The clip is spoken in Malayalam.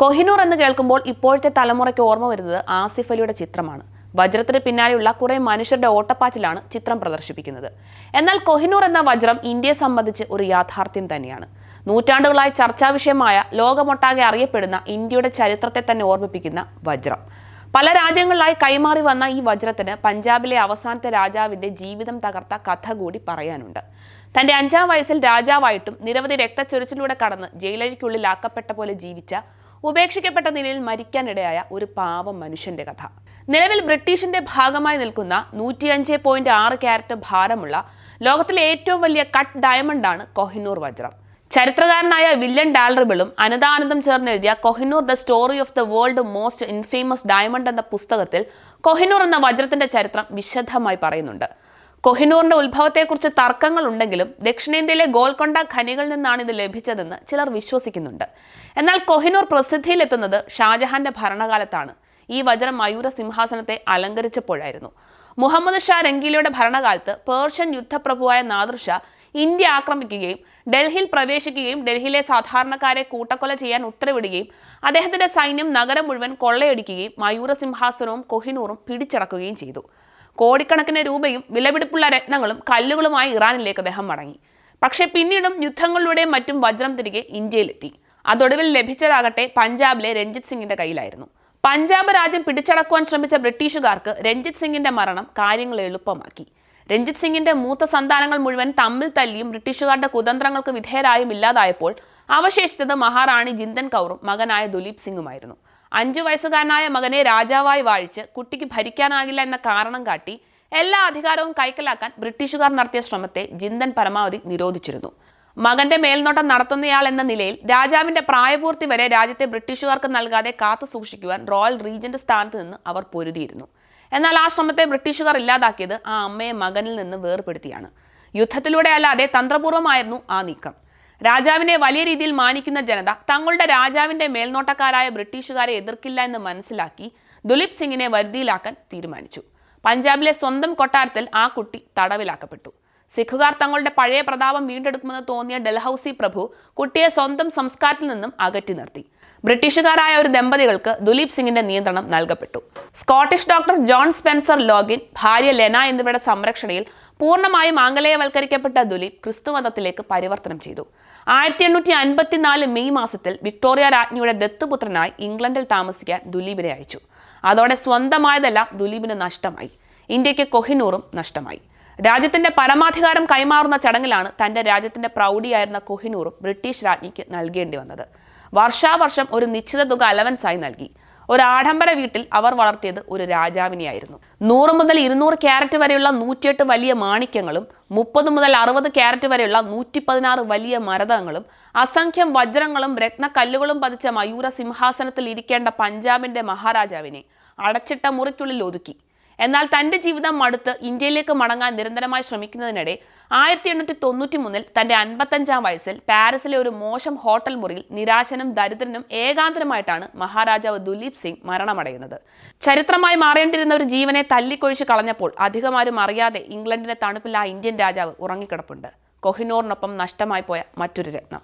കൊഹിനൂർ എന്ന് കേൾക്കുമ്പോൾ ഇപ്പോഴത്തെ തലമുറയ്ക്ക് ഓർമ്മ വരുന്നത് ആസിഫ് അലിയുടെ ചിത്രമാണ്. വജ്രത്തിന് പിന്നാലെയുള്ള കുറെ മനുഷ്യരുടെ ഓട്ടപ്പാച്ചിലാണ് ചിത്രം പ്രദർശിപ്പിക്കുന്നത്. എന്നാൽ കൊഹിനൂർ എന്ന വജ്രം ഇന്ത്യയെ സംബന്ധിച്ച് ഒരു യാഥാർത്ഥ്യം തന്നെയാണ്. നൂറ്റാണ്ടുകളായി ചർച്ചാ വിഷയമായ ലോകമൊട്ടാകെ അറിയപ്പെടുന്ന ഇന്ത്യയുടെ ചരിത്രത്തെ തന്നെ ഓർമ്മിപ്പിക്കുന്ന വജ്രം. പല രാജ്യങ്ങളിലായി കൈമാറി വന്ന ഈ വജ്രത്തിന് പഞ്ചാബിലെ അവസാനത്തെ രാജാവിന്റെ ജീവിതം തകർത്ത കഥ കൂടി പറയാനുണ്ട്. തന്റെ അഞ്ചാം വയസ്സിൽ രാജാവായിട്ടും നിരവധി രക്തച്ചൊരിച്ചിലൂടെ കടന്ന് ജയിലഴിക്കുള്ളിൽ ആക്കപ്പെട്ട പോലെ ജീവിച്ച ഉപേക്ഷിക്കപ്പെട്ട നിലയിൽ മരിക്കാനിടയായ ഒരു പാവം മനുഷ്യന്റെ കഥ. നിലവിൽ ബ്രിട്ടീഷിന്റെ ഭാഗമായി നിൽക്കുന്ന നൂറ്റിയഞ്ച് പോയിന്റ് ആറ് ക്യാരറ്റ് ഭാരമുള്ള ലോകത്തിലെ ഏറ്റവും വലിയ കട്ട് ഡയമണ്ട് ആണ് കൊഹിനൂർ വജ്രം. ചരിത്രകാരനായ വില്ലൻ ഡാൽറിബിളും അനതാനന്ദം ചേർന്ന് എഴുതിയ Kohinoor the story of the world most infamous diamond എന്ന പുസ്തകത്തിൽ കൊഹിനൂർ എന്ന വജ്രത്തിന്റെ ചരിത്രം വിശദമായി പറയുന്നുണ്ട്. കൊഹിനൂറിന്റെ ഉത്ഭവത്തെക്കുറിച്ച് തർക്കങ്ങൾ ഉണ്ടെങ്കിലും ദക്ഷിണേന്ത്യയിലെ ഗോൽക്കൊണ്ട ഖനികളിൽ നിന്നാണ് ഇത് ലഭിച്ചതെന്ന് ചിലർ വിശ്വസിക്കുന്നുണ്ട്. എന്നാൽ കൊഹിനൂർ പ്രസിദ്ധിയിലെത്തുന്നത് ഷാജഹാന്റെ ഭരണകാലത്താണ്. ഈ വജ്രം മയൂര സിംഹാസനത്തെ അലങ്കരിച്ചപ്പോഴായിരുന്നു. മുഹമ്മദ് ഷാ രംഗീലയുടെ ഭരണകാലത്ത് പേർഷ്യൻ യുദ്ധപ്രഭുവായ നാദൃഷ ഇന്ത്യ ആക്രമിക്കുകയും ഡൽഹിയിൽ പ്രവേശിക്കുകയും ഡൽഹിയിലെ സാധാരണക്കാരെ കൂട്ടക്കൊല ചെയ്യാൻ ഉത്തരവിടുകയും അദ്ദേഹത്തിന്റെ സൈന്യം നഗരം മുഴുവൻ കൊള്ളയടിക്കുകയും മയൂര സിംഹാസനവും കൊഹിനൂറും പിടിച്ചടക്കുകയും ചെയ്തു. കോടിക്കണക്കിന് രൂപയും വിലപിടിപ്പുള്ള രത്നങ്ങളും കല്ലുകളുമായി ഇറാനിലേക്ക് അദ്ദേഹം മടങ്ങി. പക്ഷേ പിന്നീടും യുദ്ധങ്ങളിലൂടെയും മറ്റും വജ്രം തിരികെ ഇന്ത്യയിലെത്തി. അതൊടുവിൽ ലഭിച്ചതാകട്ടെ പഞ്ചാബിലെ രഞ്ജിത് സിംഗിന്റെ കയ്യിലായിരുന്നു. പഞ്ചാബ് രാജ്യം പിടിച്ചടക്കുവാൻ ശ്രമിച്ച ബ്രിട്ടീഷുകാർക്ക് രഞ്ജിത് സിംഗിന്റെ മരണം കാര്യങ്ങൾ എളുപ്പമാക്കി. രഞ്ജിത് സിംഗിന്റെ മൂത്ത സന്താനങ്ങൾ മുഴുവൻ തമ്മിൽ തല്ലിയും ബ്രിട്ടീഷുകാരുടെ കുതന്ത്രങ്ങൾക്ക് വിധേയരായും ഇല്ലാതായപ്പോൾ അവശേഷിച്ചത് മഹാറാണി ജിന്ദൻ കൗറും മകനായ ദുലീപ് സിംഗുമായിരുന്നു. അഞ്ചു വയസ്സുകാരനായ മകനെ രാജാവായി വാഴിച്ച് കുട്ടിക്ക് ഭരിക്കാനാകില്ല എന്ന കാരണം കാട്ടി എല്ലാ അധികാരവും കൈക്കലാക്കാൻ ബ്രിട്ടീഷുകാർ നടത്തിയ ശ്രമത്തെ ജിന്ദൻ പരമാവധി നിരോധിച്ചിരുന്നു. മകന്റെ മേൽനോട്ടം നടത്തുന്നയാൾ എന്ന നിലയിൽ രാജാവിന്റെ പ്രായപൂർത്തി വരെ രാജ്യത്തെ ബ്രിട്ടീഷുകാർക്ക് നൽകാതെ കാത്തു സൂക്ഷിക്കുവാൻ റോയൽ റീജന്റ് സ്ഥാനത്ത് നിന്ന് അവർ പൊരുതിയിരുന്നു. എന്നാൽ ആ ശ്രമത്തെ ബ്രിട്ടീഷുകാർ ഇല്ലാതാക്കിയത് ആ അമ്മയെ മകനിൽ നിന്ന് വേർപെടുത്തിയാണ്. യുദ്ധത്തിലൂടെ അല്ലാതെ തന്ത്രപൂർവമായിരുന്നു ആ നീക്കം. രാജാവിനെ വലിയ രീതിയിൽ മാനിക്കുന്ന ജനത തങ്ങളുടെ രാജാവിന്റെ മേൽനോട്ടക്കാരായ ബ്രിട്ടീഷുകാരെ എതിർക്കില്ല എന്ന് മനസ്സിലാക്കി ദുലീപ് സിംഗിനെ വരുതിയിലാക്കാൻ തീരുമാനിച്ചു. പഞ്ചാബിലെ സ്വന്തം കൊട്ടാരത്തിൽ ആ കുട്ടി തടവിലാക്കപ്പെട്ടു. സിഖുകാർ തങ്ങളുടെ പഴയ പ്രതാപം വീണ്ടെടുക്കുമെന്ന് തോന്നിയ ഡൽഹൌസി പ്രഭു കുട്ടിയെ സ്വന്തം സംസ്കാരത്തിൽ നിന്നും അകറ്റി നിർത്തി. ബ്രിട്ടീഷുകാരായ ഒരു ദമ്പതികൾക്ക് ദുലീപ് സിംഗിന്റെ നിയന്ത്രണം നൽകപ്പെട്ടു. Scottish doctor John Spencer Login ഭാര്യ ലെന എന്നിവരുടെ സംരക്ഷണയിൽ പൂർണമായും ആംഗലേയവൽക്കരിക്കപ്പെട്ട ദുലീപ് ക്രിസ്തുമതത്തിലേക്ക് പരിവർത്തനം ചെയ്തു. ആയിരത്തി എണ്ണൂറ്റി അൻപത്തിനാല് മെയ് മാസത്തിൽ വിക്ടോറിയ രാജ്ഞിയുടെ ദത്തുപുത്രനായി ഇംഗ്ലണ്ടിൽ താമസിക്കാൻ ദുലീപിനെ അയച്ചു. അതോടെ സ്വന്തമായതെല്ലാം ദുലീപിന് നഷ്ടമായി. ഇന്ത്യയ്ക്ക് കൊഹിനൂറും നഷ്ടമായി. രാജ്യത്തിന്റെ പരമാധികാരം കൈമാറുന്ന ചടങ്ങിലാണ് തന്റെ രാജ്യത്തിന്റെ പ്രൗഢിയായിരുന്ന കൊഹിനൂറും ബ്രിട്ടീഷ് രാജ്ഞിക്ക് നൽകേണ്ടി വന്നത്. വർഷാവർഷം ഒരു നിശ്ചിത തുക അലവൻസായി നൽകി. ഒരു ആഡംബര വീട്ടിൽ അവർ വളർത്തിയത് ഒരു രാജാവിനെയായിരുന്നു. നൂറ് മുതൽ ഇരുന്നൂറ് ക്യാരറ്റ് വരെയുള്ള നൂറ്റിയെട്ട് വലിയ മാണിക്യങ്ങളും മുപ്പത് മുതൽ അറുപത് ക്യാരറ്റ് വരെയുള്ള നൂറ്റി പതിനാറ് വലിയ മരതങ്ങളും അസംഖ്യം വജ്രങ്ങളും രത്നക്കല്ലുകളും പതിച്ച മയൂര സിംഹാസനത്തിൽ ഇരിക്കേണ്ട പഞ്ചാബിന്റെ മഹാരാജാവിനെ അടച്ചിട്ട മുറിക്കുള്ളിൽ ഒതുക്കി. എന്നാൽ തന്റെ ജീവിതം മടുത്ത് ഇന്ത്യയിലേക്ക് മടങ്ങാൻ നിരന്തരമായി ശ്രമിക്കുന്നതിനിടെ ആയിരത്തി എണ്ണൂറ്റി തൊണ്ണൂറ്റി മൂന്നിൽ തന്റെ അൻപത്തഞ്ചാം വയസ്സിൽ പാരീസിലെ ഒരു മോശം ഹോട്ടൽ മുറിയിൽ നിരാശനും ദരിദ്രനും ഏകാന്തരമായിട്ടാണ് മഹാരാജാവ് ദുലീപ് സിംഗ് മരണമടയുന്നത്. ചരിത്രമായി മാറേണ്ടിരുന്ന ഒരു ജീവനെ തല്ലിക്കൊഴിച്ച് കളഞ്ഞപ്പോൾ അധികമാരും അറിയാതെ ഇംഗ്ലണ്ടിന്റെ തണുപ്പിൽ ആ ഇന്ത്യൻ രാജാവ് ഉറങ്ങിക്കിടപ്പുണ്ട്. കൊഹിനോറിനൊപ്പം നഷ്ടമായി പോയ മറ്റൊരു രത്നം.